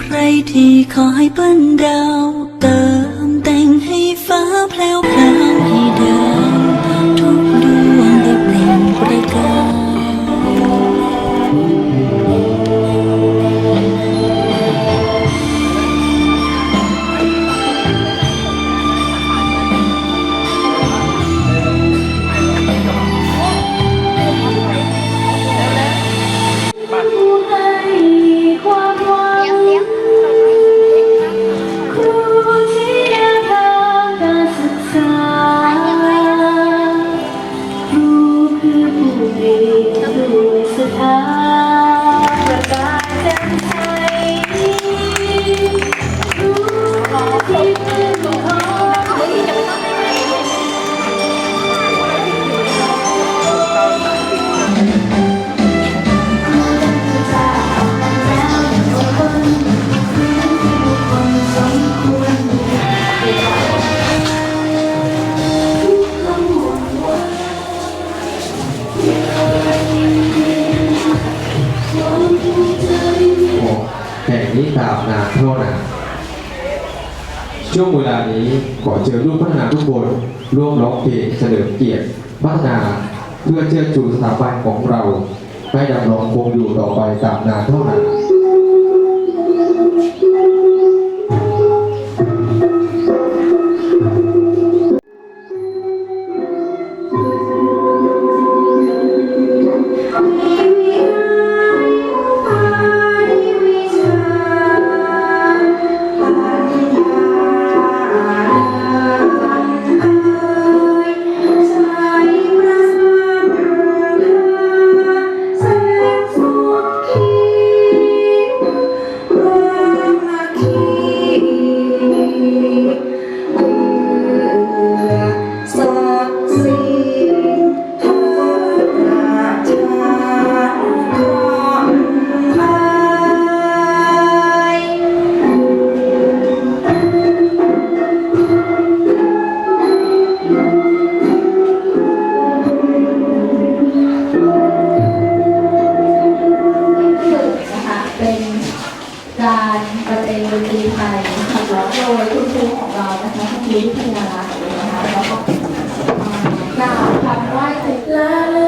ใครที่คอยเปิ้นดาวเติม ช่วงเวลานี้ขอเชิญลูกพัฒนาทุกคนร่วมร้องเพลงเฉลิมเกียรติพัฒนาเพื่อเชิดชูสถาบันของเราให้ดำรงคงอยู่ต่อไปตามนานเท่านาน ร้องโดยคุณครูของเรานะคะคุณครูวิทยาลัยนะคะแล้วก็กล่าวคำไหว้ครูและลึก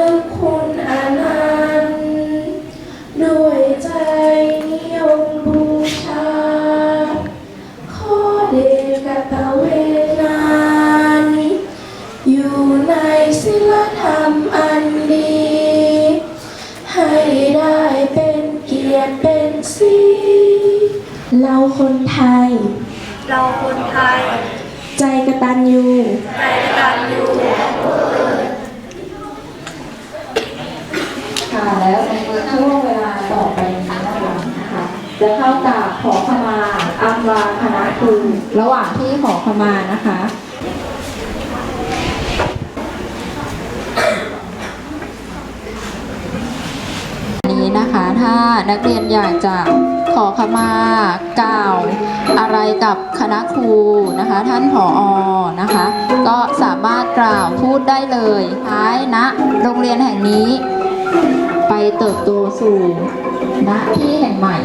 เราคนไทย ใจกตัญญูใจกันอยู่ค่ะแล้วในช่วงเวลาต่อไปนี้นะคะจะเข้ากราบขอขมาอำลาคณะครูระหว่างที่ขอขมานะคะนี้นะคะ ถ้านักเรียนอยากจะ ขอขมากล่าวอะไรกับคณะครูนะคะ ท่านผออนะคะ ก็สามารถกล่าวพูดได้เลยท้ายณโรงเรียนแห่งนี้ ไปเติบโตสู่ณที่แห่งใหม่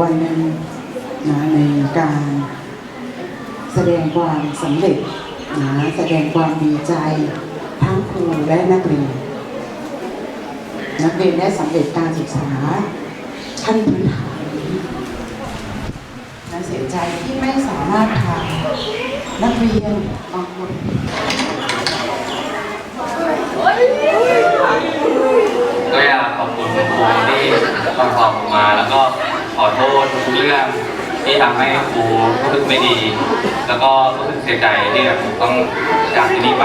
วันหนึ่งนะในการแสดงความสำเร็จนะแสดงความดีใจทั้งครูและนักเรียน นักเรียนได้สำเร็จการศึกษาขั้นพื้นฐานนะเสียใจที่ไม่สามารถพานักเรียนบางคนก็อยากขอบคุณคุณครูที่คอยสอบผมมาแล้วก็ อโทษทุกเรื่องที่ทำให้ครูรู้สึกไม่ดี แล้วก็รู้สึกเสียใจที่แบบต้องจากที่นี่ไป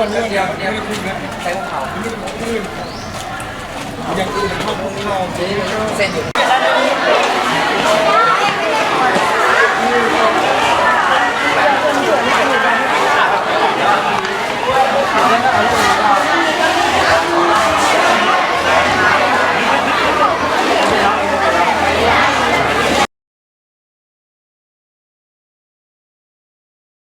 วันนี้วันเดียวไม่ได้คุยนะใช้ของเขาไม่ได้คุยองอื่นชอบพวกเราเซ็นอยู่แล้วก็เอาลูกเรา